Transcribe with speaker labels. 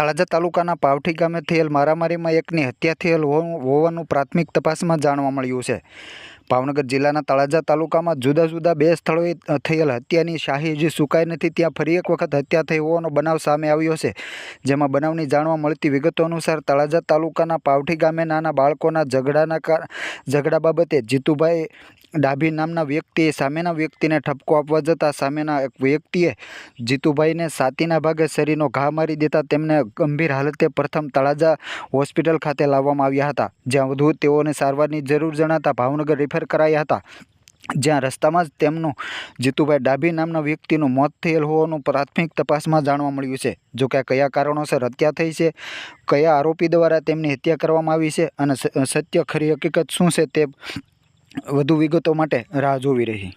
Speaker 1: તળાજા તાલુકાના પાવઠી ગામે થયેલ મારામારીમાં એકની હત્યા થયેલ હોવાનું પ્રાથમિક તપાસમાં જાણવા મળ્યું છે. ભાવનગર જિલ્લાના તળાજા તાલુકામાં જુદા જુદા બે સ્થળોએ થયેલ હત્યાની શાહી હજી સુકાઈ નથી. ત્યાં ફરી એક વખત હત્યા થઈ હોવાનો બનાવ સામે આવ્યો છે, જેમાં બનાવની જાણવા મળતી વિગતો અનુસાર તળાજા તાલુકાના પાવઠી ગામે નાના બાળકોના ઝઘડાના ઝઘડા બાબતે જીતુભાઈ ડાભી નામના વ્યક્તિએ સામેના વ્યક્તિને ઠપકો આપવા જતાં સામેના એક વ્યક્તિએ જીતુભાઈને સાતીના ભાગે શરીરનો ઘા મારી દેતા તેમને ગંભીર હાલતે પ્રથમ તળાજા હોસ્પિટલ ખાતે લાવવામાં આવ્યા હતા. જ્યાં વધુ તેઓને સારવારની જરૂર જણાતા ભાવનગર રિફર કરાયા હતા. જ્યાં રસ્તામાં જ તેમનું જીતુભાઈ ડાભી નામના વ્યક્તિનું મોત થયેલ હોવાનું પ્રાથમિક તપાસમાં જાણવા મળ્યું છે. જો કે કયા કારણોસર હત્યા થઈ છે, કયા આરોપી દ્વારા તેમની હત્યા કરવામાં આવી છે અને સત્ય ખરી હકીકત શું છે તે વધુ વિગતો માટે રાહ જોવી રહી.